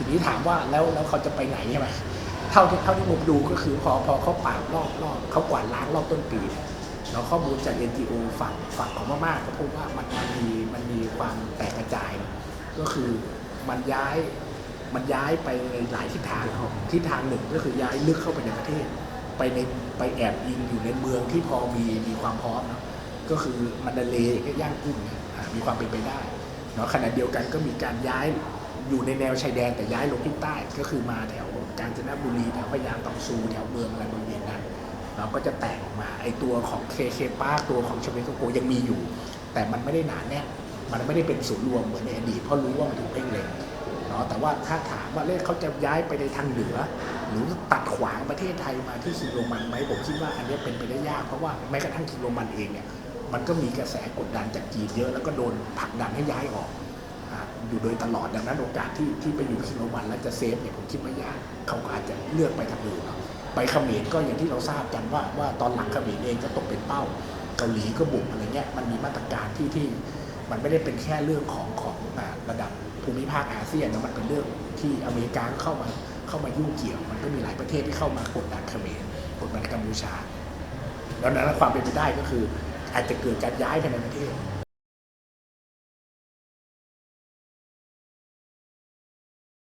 ทีนี้ถามว่าแล้วแล้วเขาจะไปไหนใช่ไหมเท่าที่เท่าที่ผมดูก็คือพอพอเขาปราบรอบรอบเขากวาดล้างรอบต้นปีเนี่ยแล้วข้อมูลจาก NGO ฝั่งฝั่งของมากก็พบว่ามันมันมีมันมีความแตกกระจาย ก็คือมันย้ายมันย้ายไปในหลายทิศทางทิศทางหนึ่งก็คือย้ายลึกเข้าไปในประเทศ ไปในไปแอบยิงอยู่ในเมืองที่พอมีมีความพร้อมนะก็คือมันดาเลย์ย่างกุ้งมีความเป็นไปได้เนาะขณะเดียวกันก็มีการย้าย อยู่ในแนวชายแดนแต่ย้ายลงที่ใต้ก็คือมาแถวกาญจนบุรีแถวพะยาตองซูแถวเมืองอะไรบริเวณนั้นเราก็จะแตกออกมาไอตัวของเคเคป้าตัวของชเวโกโกยังมีอยู่ แต่มันไม่ได้หนาแน่นมันไม่ได้เป็นศูนย์รวมเหมือนในอดีตเพราะรู้ว่ามันถูกเพ่งเล็งเนาะแต่ว่าถ้าถามว่าเลขเขาจะย้ายไปในทางเหนือ หรือตัดขวางประเทศไทยมาที่คิโรมันไหมผมคิดว่าอันนี้เป็นไปได้ยากเพราะว่าแม้กระทั่งคิโรมันเองเนี่ยมันก็มีกระแสกดดันจากจีนเยอะแล้วก็โดนผลักดันให้ย้ายออก อยู่โดยตลอดดังนั้นโอกาสที่ที่ไปอยู่คิงโรมันแล้วจะเซฟเนี่ยผมคิดว่ายากเขาก็อาจจะเลือกไปทางอื่นเนาะไปเขมรก็อย่างที่เราทราบกันว่าว่าตอนหลังเขมรเองก็ตกเป็นเป้าเกาหลีก็บุกอะไรเงี้ยมันมีมาตรการที่ที่มันไม่ได้เป็นแค่เรื่องของของระดับภูมิภาคอาเซียนนะมันเป็นเรื่องที่อเมริกาเข้ามาเข้ามายุ่งเกี่ยว มันก็มีหลายประเทศที่เข้ามากดดันเขมรกดดันกัมพูชา แล้วนั้นความเป็นไปได้ก็คือ อาจจะเกิดการย้ายภายในประเทศ